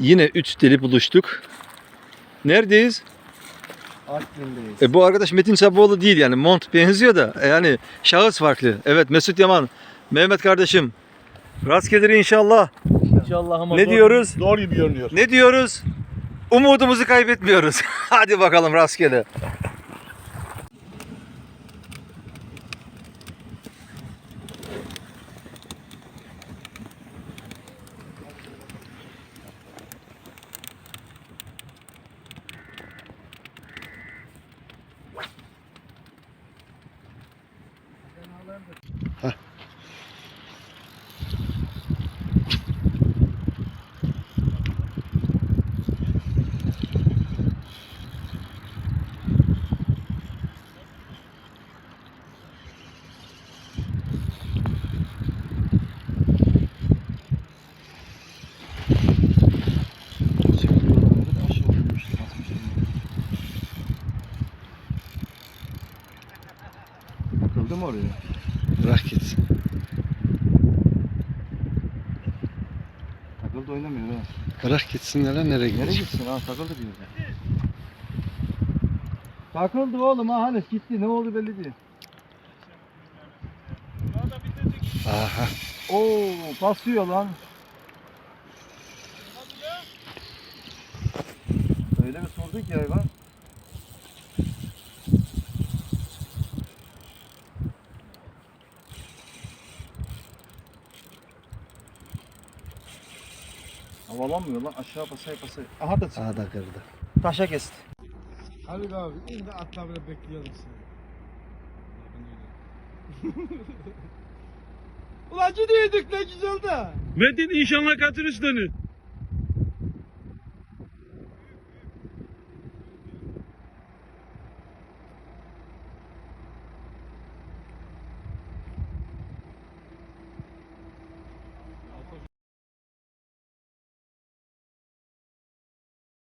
Yine üç deli buluştuk. Neredeyiz? Artvin'deyiz. E, bu arkadaş Metin Saboğlu değil yani. Mont benziyor da. e, Yani şahıs farklı. Evet Mesut Yaman. Mehmet kardeşim. Rast gelir inşallah. İnşallah ama Ne zor- diyoruz? Zor gibi görünüyor. Ne diyoruz? Umudumuzu kaybetmiyoruz. Hadi bakalım rastgele. Takıldı mı oraya? Bırak gitsin. Takıldı oynamıyor ha. Bırak gitsin nereye nereye Nereye gitsin ha takıldı bir yere. Takıldı oğlum ha Hanes gitti ne oldu belli değil. Aha. Oo basıyor lan. Öyle bir sordu ki hayvan. Havalanmıyor lan aşağı basaya basaya. Aha da Aha da kırdı. taşa kesti. Haluk abi indi atla bile bekliyorum seni. Ulan gidiyorduk ne güzel de. Metin inşallah katır üstünü.